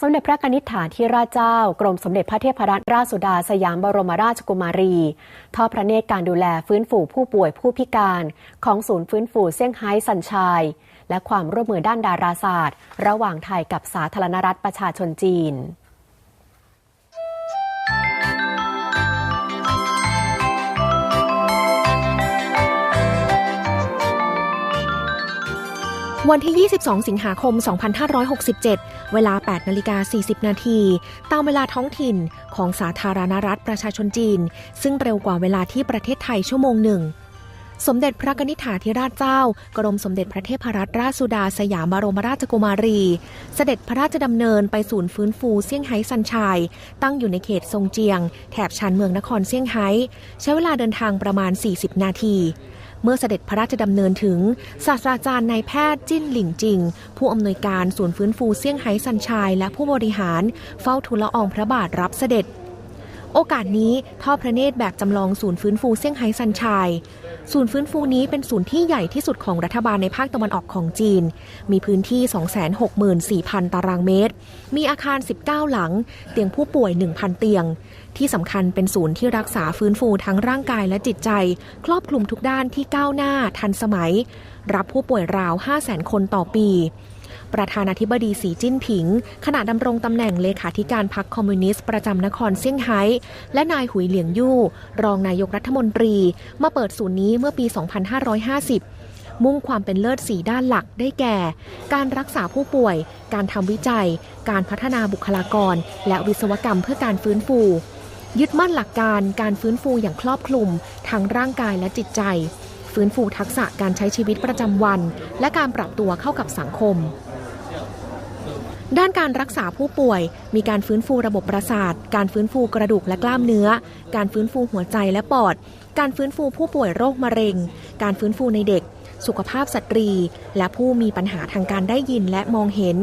สมเด็จพระนิธิฐาธิราชเจ้า กรมสมเด็จพระเทพรัตนราชสุดาสยามบรมราชกุมารีทอดพระเนตรการดูแลฟื้นฟูผู้ป่วยผู้พิการ ของศูนย์ฟื้นฟูเซี่ยงไฮ้สัญชัยและความร่วมมือด้านดาราศาสตร์ ระหว่างไทยกับสาธารณรัฐประชาชนจีน วันที่ 22 สิงหาคม 2567 เวลา 8 นาฬิกา 40 นาที ตามเวลาท้องถิ่นของสาธารณรัฐประชาชนจีน ซึ่งเร็วกว่าเวลาที่ประเทศไทยชั่วโมงหนึ่ง สมเด็จพระนิธิาธิราชเจ้า กรมสมเด็จพระเทพรัตนราชสุดาสยามบรมราชกุมารี เสด็จพระราชดำเนินไปศูนย์ฟื้นฟูเซี่ยงไฮ้ซันชัย ตั้งอยู่ในเขตซงเจียง แถบชานเมืองนครเซี่ยงไฮ้ ใช้เวลาเดินทางประมาณ 40 นาที เมื่อเสด็จพระราชดำเนินถึง ศาสตราจารย์นายแพทย์จิ้นหลิงจิง ผู้อำนวยการศูนย์ฟื้นฟูเซี่ยงไฮ้ซันชัยและผู้บริหารเฝ้าทูลละอองพระบาทรับเสด็จ โอกาสนี้ทอดพระเนตรแบบจำลองศูนย์ฟื้นฟูเซี่ยงไฮ้ซันชัยศูนย์ฟื้นฟูนี้เป็นศูนย์ที่ใหญ่ที่สุดของรัฐบาลในภาคตะวันออกของจีน มีพื้นที่ 264,000 ตารางเมตร มีอาคาร 19 หลัง เตียงผู้ป่วย 1,000 เตียง ที่สำคัญเป็นศูนย์ที่รักษาฟื้นฟูทั้งร่างกายและจิตใจ ครอบคลุมทุกด้านที่ก้าวหน้าทันสมัย รับผู้ป่วยราว 500,000 คนต่อปี ประธานาธิบดีสีจิ้นผิง ขณะดำรงตำแหน่งเลขาธิการพรรคคอมมิวนิสต์ประจำนครเซี่ยงไฮ้ และนายหุยเหลียงยู่ รองนายกรัฐมนตรี มาเปิดศูนย์นี้เมื่อปี 2550มุ่งความเป็นเลิศสีด้านหลักได้แก่ การรักษาผู้ป่วย การทำวิจัย การพัฒนาบุคลากร และวิศวกรรมเพื่อการฟื้นฟู ยึดมั่นหลักการการฟื้นฟูอย่างครอบคลุม ทั้งร่างกายและจิตใจ ฟื้นฟูทักษะการใช้ชีวิตประจำวัน และการปรับตัวเข้ากับสังคม ด้านการรักษาผู้ป่วย มีการฟื้นฟูระบบประสาท การฟื้นฟูกระดูกและกล้ามเนื้อ การฟื้นฟูหัวใจและปอด การฟื้นฟูผู้ป่วยโรคมะเร็ง การฟื้นฟูในเด็ก สุขภาพสตรี และผู้มีปัญหาทางการได้ยินและมองเห็น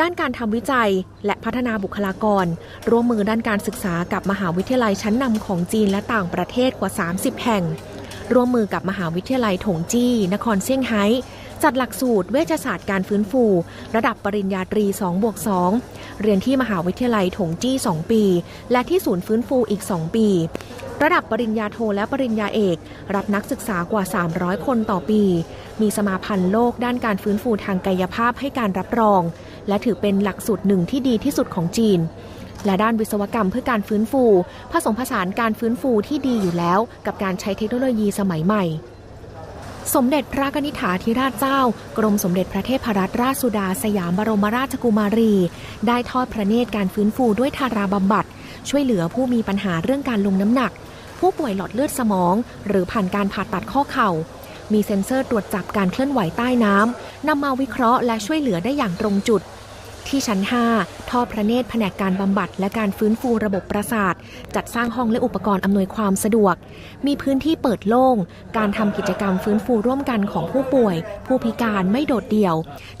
ด้านการทำวิจัยและพัฒนาบุคลากร ร่วมมือด้านการศึกษากับมหาวิทยาลัยชั้นนำของจีนและต่างประเทศกว่า 30 แห่ง ร่วมมือกับมหาวิทยาลัยถงจี้ นครเซี่ยงไฮ้ จัดหลักสูตรเวชศาสตร์การฟื้นฟู ระดับปริญญาตรี2บวก2เรียนที่มหาวิทยาลัยถงจี้ 2 ปี และที่ศูนย์ฟื้นฟูอีก 2 ปี ระดับปริญญาโทและปริญญาเอก รับนักศึกษากว่า 300 คนต่อปี มีสมาพันธ์โลกด้านการฟื้นฟูทางกายภาพให้การรับรอง และถือเป็นหลักสูตรหนึ่งที่ดีที่สุดของจีนและด้านวิศวกรรมเพื่อการฟื้นฟู ผสมผสานการฟื้นฟูที่ดีอยู่แล้ว กับการใช้เทคโนโลยีสมัยใหม่ สมเด็จพระนิธิฐาธิราชเจ้า กรมสมเด็จพระเทพรัตนราชสุดาสยามบรมราชกุมารี ได้ทอดพระเนตรการฟื้นฟูด้วยทาราบำบัด ช่วยเหลือผู้มีปัญหาเรื่องการลงน้ำหนัก ผู้ป่วยหลอดเลือดสมอง หรือผ่านการผ่าตัดข้อเข่า มีเซ็นเซอร์ตรวจจับการเคลื่อนไหวใต้น้ำนำมาวิเคราะห์และช่วยเหลือได้อย่างตรงจุด ที่ชั้น 5ทอดพระเนตรแผนกการบำบัดและการฟื้นฟูระบบประสาท จัดสร้างห้องและอุปกรณ์อำนวยความสะดวก มีพื้นที่เปิดโล่ง การทำกิจกรรมฟื้นฟูร่วมกันของผู้ป่วย ผู้พิการไม่โดดเดี่ยว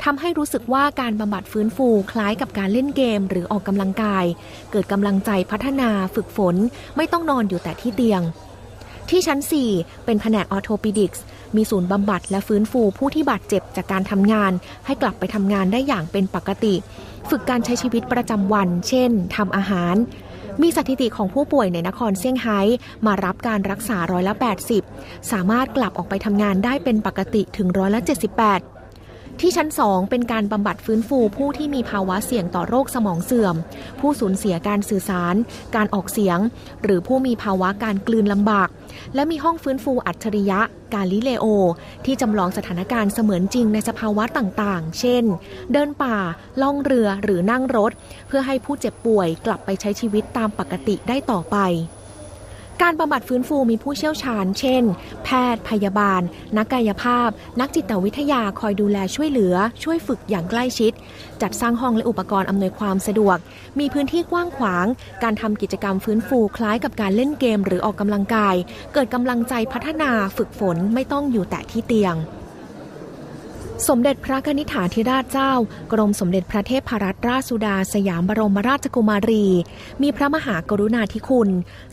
ทำให้รู้สึกว่าการบำบัดฟื้นฟูคล้ายกับการเล่นเกม หรือออกกำลังกาย เกิดกำลังใจพัฒนาฝึกฝน ไม่ต้องนอนอยู่แต่ที่เตียง ที่ชั้น 4 เป็นแผนกออโทปิดิกส์มีศูนย์บำบัดและฟื้นฟูผู้ที่บาดเจ็บจากการทำงาน ให้กลับไปทำงานได้อย่างเป็นปกติ ฝึกการใช้ชีวิตประจำวัน เช่นทำอาหาร มีสถิติของผู้ป่วยในนครเซี่ยงไฮ้มารับการรักษาร้อยละ 80 สามารถกลับออกไปทำงานได้เป็นปกติถึงร้อยละ 78 ที่ชั้น 2 เป็นการบำบัดฟื้นฟูผู้ที่มีภาวะเสี่ยงต่อโรคสมองเสื่อม ผู้สูญเสียการสื่อสาร การออกเสียง หรือผู้มีภาวะการกลืนลำบาก และมีห้องฟื้นฟูอัจฉริยะกาลิเลโอ ที่จำลองสถานการณ์เสมือนจริงในสภาวะต่างๆ เช่น เดินป่า ล่องเรือหรือนั่งรถ เพื่อให้ผู้เจ็บป่วยกลับไปใช้ชีวิตตามปกติได้ต่อไป การบำบัดฟื้นฟูมีผู้เชี่ยวชาญ เช่น แพทย์ พยาบาล นักกายภาพ นักจิตวิทยาคอยดูแลช่วยเหลือ ช่วยฝึกอย่างใกล้ชิด จัดสร้างห้องและอุปกรณ์อำนวยความสะดวก มีพื้นที่กว้างขวาง การทำกิจกรรมฟื้นฟูคล้ายกับการเล่นเกมหรือออกกำลังกาย เกิดกำลังใจพัฒนาฝึกฝนไม่ต้องอยู่แต่ที่เตียง สมเด็จพระนิธิาธิราชเจ้า กรมสมเด็จพระเทพรัตนราชสุดาสยามบรมราชกุมารี มีพระมหากรุณาธิคุณ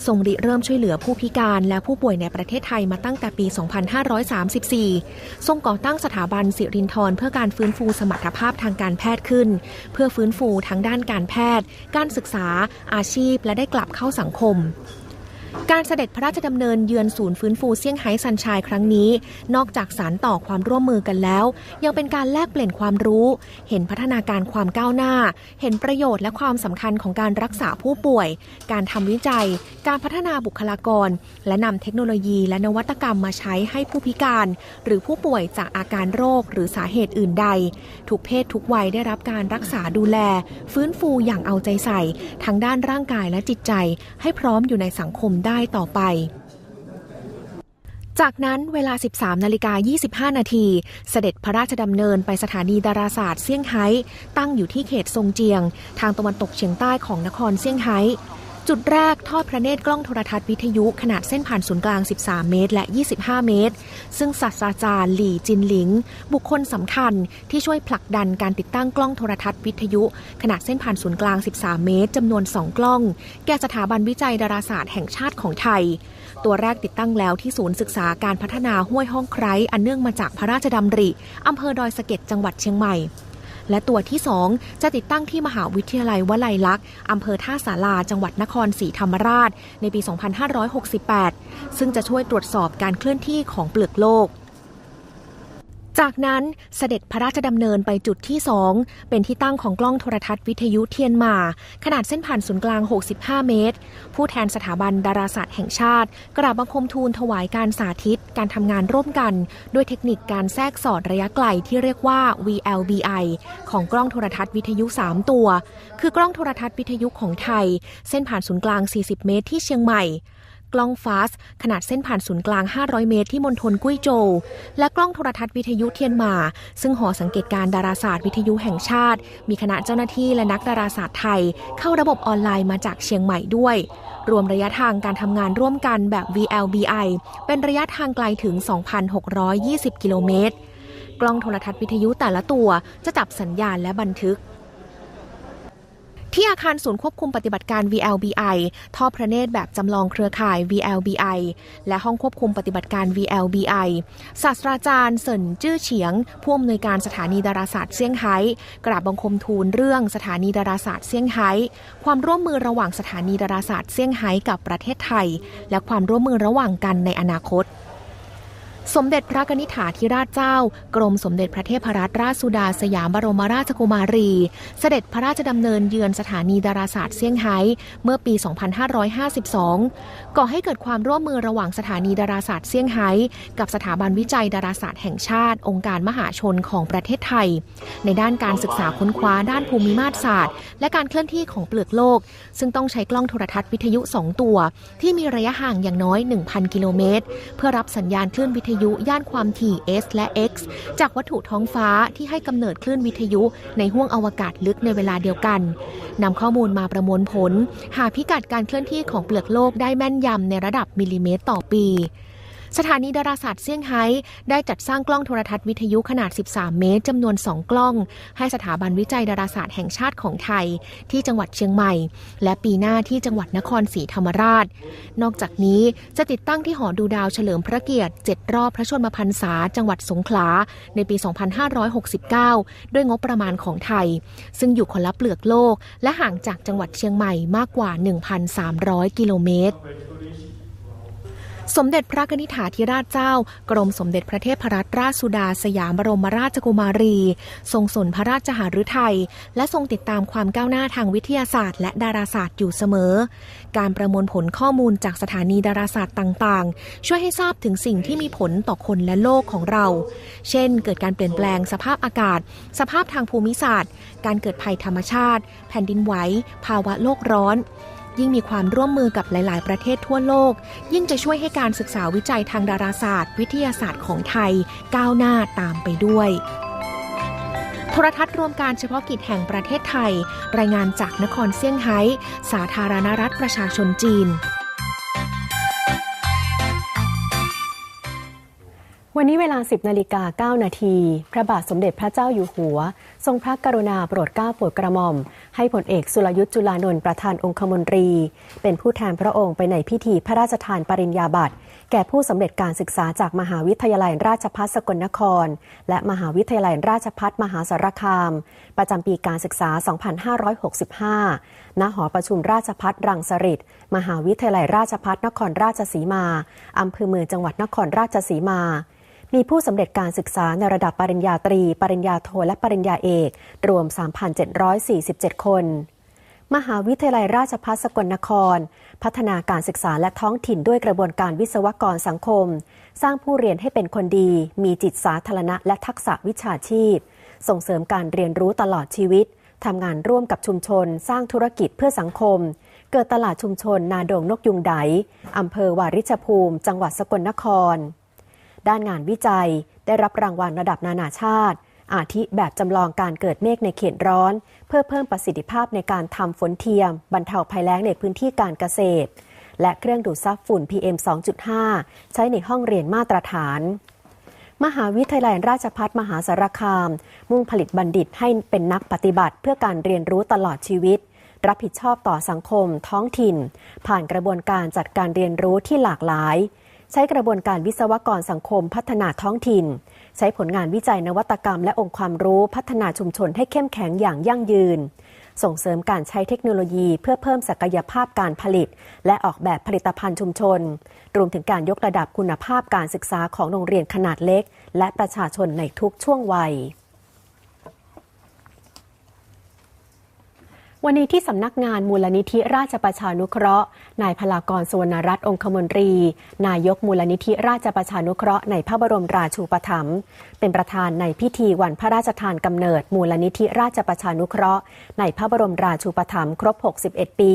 ทรงริเริ่มช่วยเหลือผู้พิการและผู้ป่วยในประเทศไทยมาตั้งแต่ปี 2534 ทรงก่อตั้งสถาบันสิรินทรเพื่อการฟื้นฟูสมรรถภาพทางการแพทย์ขึ้น เพื่อฟื้นฟูทั้งด้านการแพทย์ การศึกษา อาชีพและได้กลับเข้าสังคม การเสด็จพระราชดำเนินเยือนศูนย์ฟื้นฟูเซี่ยงไฮ้ซันชายครั้งนี้ นอกจากสารต่อความร่วมมือกันแล้ว ยังเป็นการแลกเปลี่ยนความรู้ เห็นพัฒนาการความก้าวหน้า เห็นประโยชน์และความสำคัญของการรักษาผู้ป่วย การทำวิจัย การพัฒนาบุคลากร และนำเทคโนโลยีและนวัตกรรมมาใช้ให้ผู้พิการ หรือผู้ป่วยจากอาการโรคหรือสาเหตุอื่นใด ทุกเพศทุกวัยได้รับการรักษาดูแล ฟื้นฟูอย่างเอาใจใส่ทั้งด้านร่างกายและจิตใจ ให้พร้อมอยู่ในสังคมได้ต่อไปจากนั้นเวลา 13 นาฬิกา 25 นาที เสด็จพระราชดำเนินไปสถานีดาราศาสตร์เซี่ยงไฮ้ตั้งอยู่ที่เขตซงเจียง ทางตะวันตกเฉียงใต้ของนครเซี่ยงไฮ้ จุดแรกทอดพระเนตรกล้องโทรทัศน์วิทยุขนาดเส้นผ่านศูนย์กลาง 13 เมตร และ 25 เมตร ซึ่งศาสตราจารย์หลี่จินหลิง บุคคลสำคัญที่ช่วยผลักดันการติดตั้งกล้องโทรทัศน์วิทยุ ขนาดเส้นผ่านศูนย์กลาง 13 เมตรจำนวน 2 กล้อง แก่สถาบันวิจัยดาราศาสตร์แห่งชาติของไทย ตัวแรกติดตั้งแล้วที่ศูนย์ศึกษาการพัฒนาห้วยห้องไคร้อันเนื่องมาจากพระราชดำริอำเภอดอยสะเก็ดจังหวัดเชียงใหม่ และตัวที่ 2 จะติดตั้งที่มหาวิทยาลัยวลัยลักษณ์อำเภอท่าสาราจังหวัดนครศรีธรรมราช ในปี 2568 ซึ่งจะช่วยตรวจสอบการเคลื่อนที่ของเปลือกโลก จากนั้นเสด็จพระราชดำเนินไปจุดที่ 2 เป็นที่ตั้งของกล้องโทรทัศน์วิทยุเทียนมา ขนาดเส้นผ่านศูนย์กลาง 65 เมตร ผู้แทนสถาบันดาราศาสตร์แห่งชาติ กราบบังคมทูลถวายการสาธิต การทำงานร่วมกัน ด้วยเทคนิคการแทรกสอดระยะไกลที่เรียกว่า VLBI ของกล้องโทรทัศน์วิทยุ 3 ตัว คือกล้องโทรทัศน์วิทยุของไทย เส้นผ่านศูนย์กลาง 40 เมตรที่เชียงใหม่ กล้องฟาส ขนาดเส้นผ่านศูนย์กลาง 500 เมตรที่มณฑลกุ้ยโจว และกล้องโทรทัศน์วิทยุเทียนมา ซึ่งหอสังเกตการดาราศาสตร์วิทยุแห่งชาติ มีคณะเจ้าหน้าที่และนักดาราศาสตร์ไทย เข้าระบบออนไลน์มาจากเชียงใหม่ด้วย รวมระยะทางการทำงานร่วมกันแบบ VLBI เป็นระยะทางไกลถึง 2,620 กิโลเมตร กล้องโทรทัศน์วิทยุแต่ละตัวจะจับสัญญาณและบันทึก ที่อาคารศูนย์ควบคุมปฏิบัติการ VLBI ท่อพระเนตรแบบจำลองเครือข่าย VLBI และห้องควบคุมปฏิบัติการ VLBI ศาสตราจารย์เซินจื้อเฉียงผู้อำนวยการสถานีดาราศาสตร์เซี่ยงไฮ้กราบบังคมทูลเรื่องสถานีดาราศาสตร์เซี่ยงไฮ้ความร่วมมือระหว่างสถานีดาราศาสตร์เซี่ยงไฮ้กับประเทศไทย และความร่วมมือระหว่างกันในอนาคต สมเด็จพระนิธิฐาธิราชเจ้า กรมสมเด็จพระเทพรัตนราชสุดาสยามบรมราชกุมารี เสด็จพระราชดำเนินเยือนสถานีดาราศาสตร์เซี่ยงไฮ้เมื่อปี 2552 ก่อให้เกิดความร่วมมือระหว่างสถานีดาราศาสตร์เซี่ยงไฮ้กับสถาบันวิจัยดาราศาสตร์แห่งชาติ องค์การมหาชนของประเทศไทย ในด้านการศึกษาค้นคว้าด้านภูมิมาศาสตร์ และการเคลื่อนที่ของเปลือกโลก ซึ่งต้องใช้กล้องโทรทัศน์วิทยุ 2 ตัว ที่มีระยะห่างอย่างน้อย 1,000 กิโลเมตรเพื่อรับสัญญาณคลื่นวิทยุย่านความถี่ S และ X จากวัตถุท้องฟ้าที่ให้กำเนิดคลื่นวิทยุในห้วงอวกาศลึกในเวลาเดียวกันนำข้อมูลมาประมวลผล หาพิกัดการเคลื่อนที่ของเปลือกโลกได้แม่นยำในระดับมิลลิเมตรต่อปี สถานีดาราศาสตร์เซี่ยงไฮ้ได้จัดสร้างกล้องโทรทัศน์วิทยุขนาด 13 เมตรจำนวน 2 กล้อง ให้สถาบันวิจัยดาราศาสตร์แห่งชาติของไทย ที่จังหวัดเชียงใหม่ และปีหน้าที่จังหวัดนครศรีธรรมราช นอกจากนี้จะติดตั้งที่หอดูดาวเฉลิมพระเกียรติ 7 รอบพระชนมพรรษาจังหวัดสงขลาในปี 2569 ด้วยงบประมาณของไทย ซึ่งอยู่คนละเปลือกโลก และห่างจากจังหวัดเชียงใหม่มากกว่า 1,300 กิโลเมตร สมเด็จพระนิธิฐาธิราชเจ้า กรมสมเด็จพระเทพรัตนราชสุดาสยามบรมราชกุมารี ทรงสนพระราชหฤทัยและทรงติดตามความก้าวหน้าทางวิทยาศาสตร์ และดาราศาสตร์อยู่เสมอ การประมวลผลข้อมูลจากสถานีดาราศาสตร์ต่างๆ ช่วยให้ทราบถึงสิ่งที่มีผลต่อคนและโลกของเรา เช่น เกิดการเปลี่ยนแปลงสภาพอากาศ สภาพทางภูมิศาสตร์ การเกิดภัยธรรมชาติ แผ่นดินไหวภาวะโลกร้อน ยิ่งมีความร่วมมือกับหลาย ๆ ประเทศทั่วโลก ยิ่งจะช่วยให้การศึกษาวิจัยทางดาราศาสตร์ วิทยาศาสตร์ของไทย ก้าวหน้าตามไปด้วยโทรทัศน์รวมการเฉพาะกิจแห่งประเทศไทย รายงานจากนครเซี่ยงไฮ้ สาธารณรัฐประชาชนจีน วันนี้เวลา 10นาฬิกา9นาที พระบาทสมเด็จพระเจ้าอยู่หัว ทรงพระกรุณาโปรดเกล้าโปรดกระหม่อม ให้ผลเอกสุรยุทธ์จุลานนท์ประธานองคมนตรี เป็นผู้แทนพระองค์ไปในพิธีพระราชทานปริญญาบัตรแก่ผู้สำเร็จการศึกษาจากมหาวิทยาลัยราชภัฏสกลนคร และมหาวิทยาลัยราชภัฏมหาสารคาม ประจำปีการศึกษา 2565 ณ หอประชุมราชพัฒรังสฤษมหาวิทยาลัยราชภัฏนครราชสีมาอำเภอเมืองจังหวัดนครราชสีมา มีผู้สำเร็จการศึกษาในระดับปริญญาตรี ปริญญาโท และปริญญาเอก รวม 3,747 คน มหาวิทยาลัยราชภัฏสกลนคร พัฒนาการศึกษาและท้องถิ่นด้วยกระบวนการวิศวกรสังคม สร้างผู้เรียนให้เป็นคนดี มีจิตสาธารณะและทักษะวิชาชีพ ส่งเสริมการเรียนรู้ตลอดชีวิตทำงานร่วมกับชุมชน สร้างธุรกิจเพื่อสังคม เกิดตลาดชุมชนนาดงนกยุงไดอำเภอวาริชภูมิ จังหวัดสกลนคร ด้านงานวิจัย ได้รับรางวัลระดับนานาชาติ อาทิแบบจำลองการเกิดเมฆในเขตร้อน เพื่อเพิ่มประสิทธิภาพในการทำฝนเทียม บรรเทาภัยแล้งในพื้นที่การเกษตร และเครื่องดูดซับฝุ่น PM 2.5 ใช้ในห้องเรียนมาตรฐานมหาวิทยาลัยราชภัฏมหาสารคาม มุ่งผลิตบัณฑิตให้เป็นนักปฏิบัติเพื่อการเรียนรู้ตลอดชีวิต รับผิดชอบต่อสังคม ท้องถิ่น ผ่านกระบวนการจัดการเรียนรู้ที่หลากหลาย ใช้กระบวนการวิศวกรสังคมพัฒนาท้องถิ่น ใช้ผลงานวิจัยนวัตกรรมและองค์ความรู้พัฒนาชุมชนให้เข้มแข็งอย่างยั่งยืน ส่งเสริมการใช้เทคโนโลยีเพื่อเพิ่มศักยภาพการผลิต และออกแบบผลิตภัณฑ์ชุมชน รวมถึงการยกระดับคุณภาพการศึกษาของโรงเรียนขนาดเล็ก และประชาชนในทุกช่วงวัย วันนี้ที่สำนักงานมูลนิธิราชประชานุเคราะห์ นายพลากรสุวรรณรัตน์องคมนตรี นายกมูลนิธิราชประชานุเคราะห์ในพระบรมราชูปถัมภ์เป็นประธานในพิธีวันพระราชทานกำเนิด มูลนิธิราชประชานุเคราะห์ ในพระบรมราชูปถัมภ์ครบ 61 ปี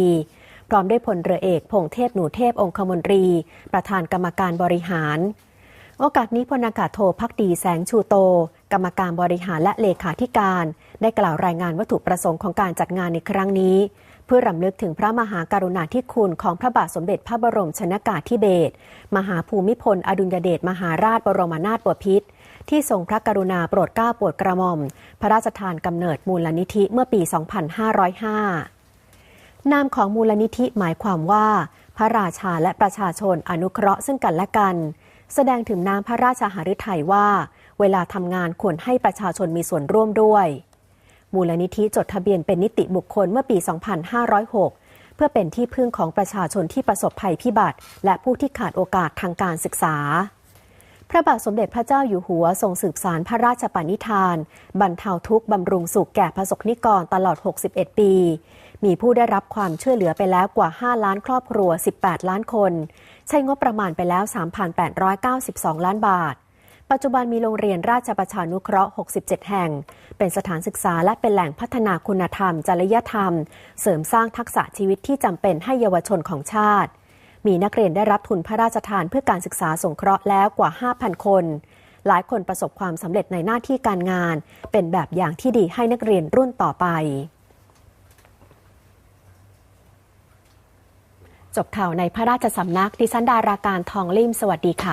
พร้อมด้วยพลเรือเอกพงเทพหนูเทพองคมนตรี ประธานกรรมการบริหาร โอกาสนี้พลอากาศโทพักดีแสงชูโต กรรมการบริหารและเลขาธิการ ได้กล่าวรายงานวัตถุประสงค์ของการจัดงานในครั้งนี้ เพื่อรำลึกถึงพระมหากรุณาธิคุณของพระบาทสมเด็จพระบรมชนากาธิเบศรมหาภูมิพล อดุลยเดชมหาราชบรมนาถบพิตรที่ทรงพระกรุณาโปรดเกล้าโปรดกระหม่อม พระราชทานกำเนิดมูลนิธิเมื่อปี 2505 นามของมูลนิธิหมายความว่า พระราชาและประชาชนอนุเคราะห์ซึ่งกันและกัน แสดงถึงน้ำพระราชาหฤทัยว่า เวลาทำงานควรให้ประชาชนมีส่วนร่วมด้วย มูลนิธิจดทะเบียนเป็นนิติบุคคลเมื่อปี 2506 เพื่อเป็นที่พึ่งของประชาชนที่ประสบภัยพิบัติ และผู้ที่ขาดโอกาสทางการศึกษา พระบาทสมเด็จพระเจ้าอยู่หัวทรงสืบสารพระราชปณิธาน บรรเทาทุกข์บำรุงสุขแก่ประสบนิกรตลอด 61 ปี มีผู้ได้รับความช่วยเหลือไปแล้วกว่า 5 ล้านครอบครัว 18 ล้านคน ใช้งบประมาณไปแล้ว 3,892 ล้านบาท ปัจจุบันมีโรงเรียนราชประชานุเคราะห์ 67 แห่ง เป็นสถานศึกษาและเป็นแหล่งพัฒนาคุณธรรม จริยธรรม เสริมสร้างทักษะชีวิตที่จำเป็นให้เยาวชนของชาติ มีนักเรียนได้รับทุนพระราชทานเพื่อการศึกษาสงเคราะห์แล้วกว่า 5,000 คน หลายคนประสบความสำเร็จในหน้าที่การงาน เป็นแบบอย่างที่ดีให้นักเรียนรุ่นต่อไปจบข่าวในพระราชสำนักดิฉันดาราการทองลิ่มสวัสดีค่ะ